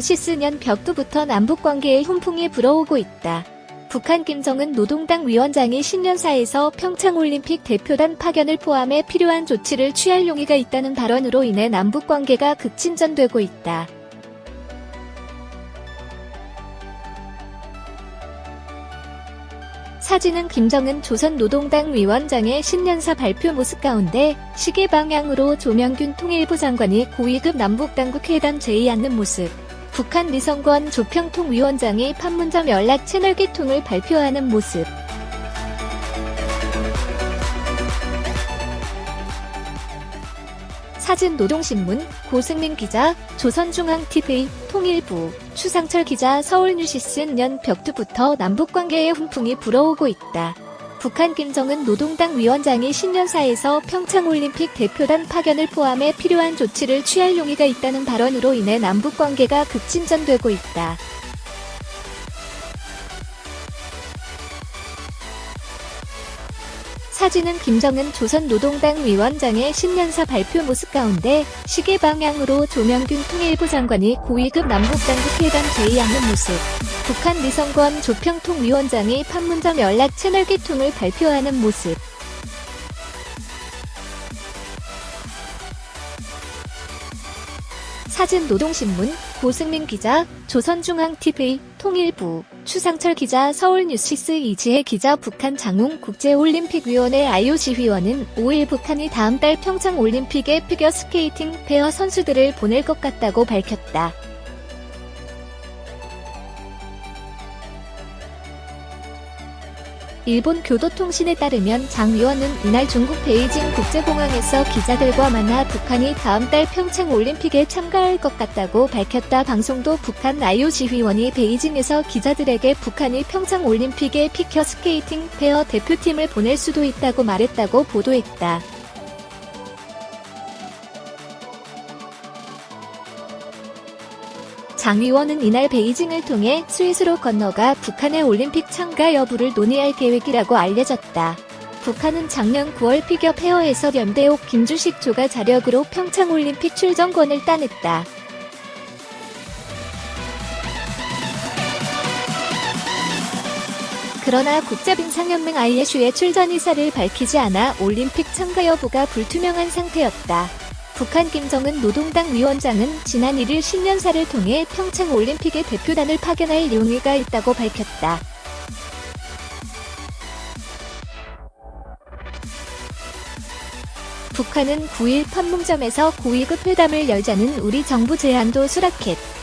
뉴시스년 벽두부터 남북 관계에 훈풍이 불어오고 있다. 북한 김정은 노동당 위원장이 신년사에서 평창올림픽 대표단 파견을 포함해 필요한 조치를 취할 용의가 있다는 발언으로 인해 남북 관계가 급진전되고 있다. 사진은 김정은 조선노동당 위원장의 신년사 발표 모습 가운데 시계 방향으로 조명균 통일부 장관이 고위급 남북당국 회담 제의하는 모습. 북한 미성권 조평통 위원장이 판문점 연락 채널 개통을 발표하는 모습. 사진 노동신문 고승민 기자 조선중앙TV 통일부 추상철 기자 서울뉴시스 년 벽두부터 남북관계의 훈풍이 불어오고 있다. 북한 김정은 노동당 위원장이 신년사에서 평창올림픽 대표단 파견을 포함해 필요한 조치를 취할 용의가 있다는 발언으로 인해 남북 관계가 급진전되고 있다. 사진은 김정은 조선노동당 위원장의 신년사 발표 모습 가운데 시계 방향으로 조명균 통일부 장관이 고위급 남북당국 회담 제의하는 모습. 북한 미성권 조평통 위원장이 판문점 연락 채널 개통을 발표하는 모습. 사진 노동신문 고승민 기자 조선중앙TV 통일부 추상철 기자 서울뉴시스 이지혜 기자 북한 장웅 국제올림픽위원회 IOC 위원은 5일 북한이 다음 달 평창올림픽에 피겨스케이팅 페어 선수들을 보낼 것 같다고 밝혔다. 일본 교도통신에 따르면 장 위원은 이날 중국 베이징 국제공항에서 기자들과 만나 북한이 다음 달 평창 올림픽에 참가할 것 같다고 밝혔다. 방송도 북한 IOC 위원이 베이징에서 기자들에게 북한이 평창 올림픽에 피겨 스케이팅 페어 대표팀을 보낼 수도 있다고 말했다고 보도했다. 장 의원은 이날 베이징을 통해 스위스로 건너가 북한의 올림픽 참가 여부를 논의할 계획이라고 알려졌다. 북한은 작년 9월 피겨 페어에서 연대옥 김주식 조가 자력으로 평창 올림픽 출전권을 따냈다. 그러나 국제빙상연맹 ISU의 출전 의사를 밝히지 않아 올림픽 참가 여부가 불투명한 상태였다. 북한 김정은 노동당 위원장은 지난 1일 신년사를 통해 평창 올림픽에 대표단을 파견할 용의가 있다고 밝혔다. 북한은 9일 판문점에서 고위급 회담을 열자는 우리 정부 제안도 수락했.